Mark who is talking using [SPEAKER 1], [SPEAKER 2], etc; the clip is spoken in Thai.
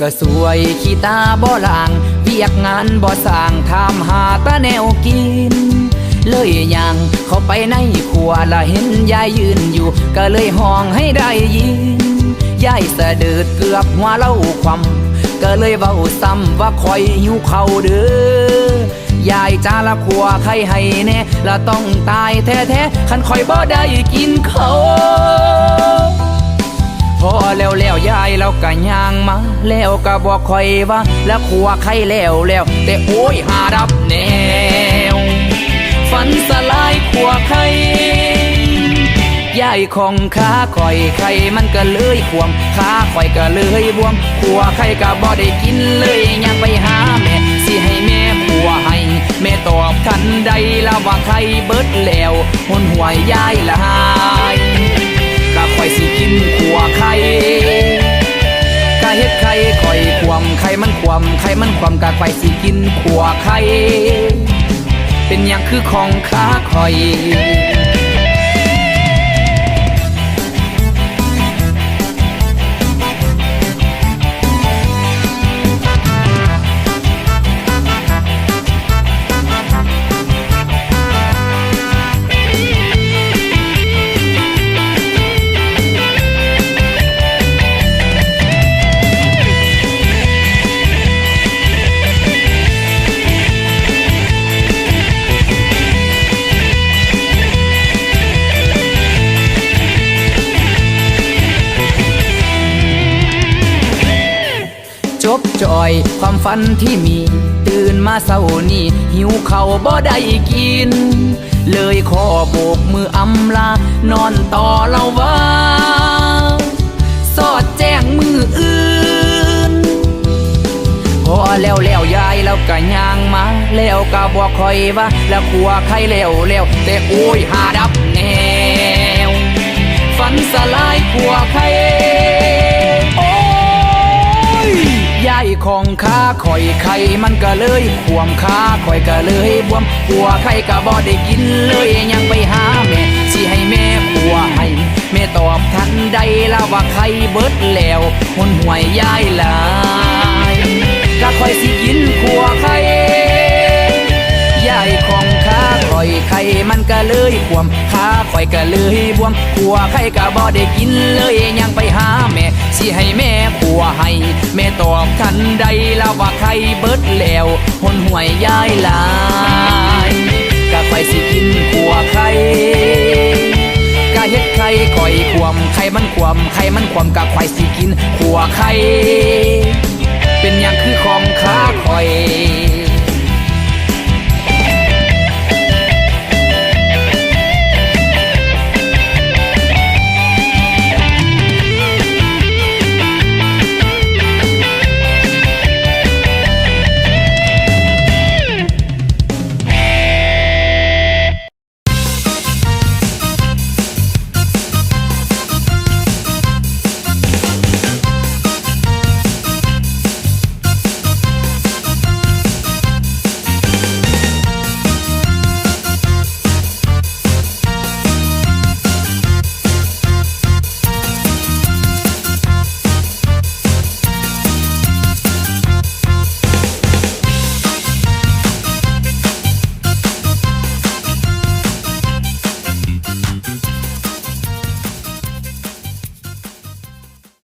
[SPEAKER 1] ก็สวยขี้ตาบ่ลาง เวียกงานบ่สร้างทำหาตาแนวกิน เลยย่างเข้าไปในครัวละเห็นยายยืนอยู่ ก็เลยห้องให้ได้ยิน ยายสะดิดเกือบหัวเล่าความ ก็เลยเว้าซ้ำว่าคอยหิวเขาเด้อยายจ้าละขัวใครให้แน่ละต้องตายแท้ๆคันคอยบ่ได้กินเขา อแล้วแล้วยายเราก็ย่างมา แล้วก็บอกคอยว่า แล้วขัวใครแล้วแล้วแต่โอ้ยหาดับแนว ฝันสลายขัวใครยายของขาคอยไข่มันก็เลยขวมขาคอยก็เลยบวมขัวไข่ก็บ่ได้กินเลยยังไปหาแม่สิให้แม่ขัวให้แม่ตอบทันใดละว่าไข่เบิดแล้วหุนหวยยายละหา กินขัวไข่กะเฮ็ดไข่ค่อยควมไข่มันควมไข่มันควมกะไฟสิกินขัวไข่เป็นอย่างคือของขาค่อย บจอย ความฝันที่มี ตื่นมาเศร้านี่หิวเขาบ่ได้กิน เลยขอโบกมืออำลา นอนต่อเล่าว่าสอดแจ้งมืออื่น พอแล้วแล้วยายแล้วก็ย่างมา แล้วก็บอกคอยว่า แล้วขัวใครแล้วแล้วแต่โอ้ยหาดับแนวฝันสลายขัวใคร ของข้าคอยไข่มันก็เลยขวมขาคอยก็เลยบวมหัวไข่ก็บ่ได้กินเลยยังไปหาแม่สิให้แม่ขัวให้แม่ตอบทันใดละว่าไข่เบิดแล้วหนห่วยยายหลายก็คอยสิกินขัวไข่ ไข่มันก็เลยขวมขาคอยก็เลยบวมขัวไข่ก็บ่ได้กินเลยยังไปหาแม่สิให้แม่ขัวให้ แม่ตอบทันใดและว่าไข่เบิดแล้วหนห่วยยายลายก็คอยสิกินขัวไข่ก็เฮ็ดไข่คอยควมไข่มันควมไข่มันควมก็คอยสิกินขัวไข่เป็นอย่าง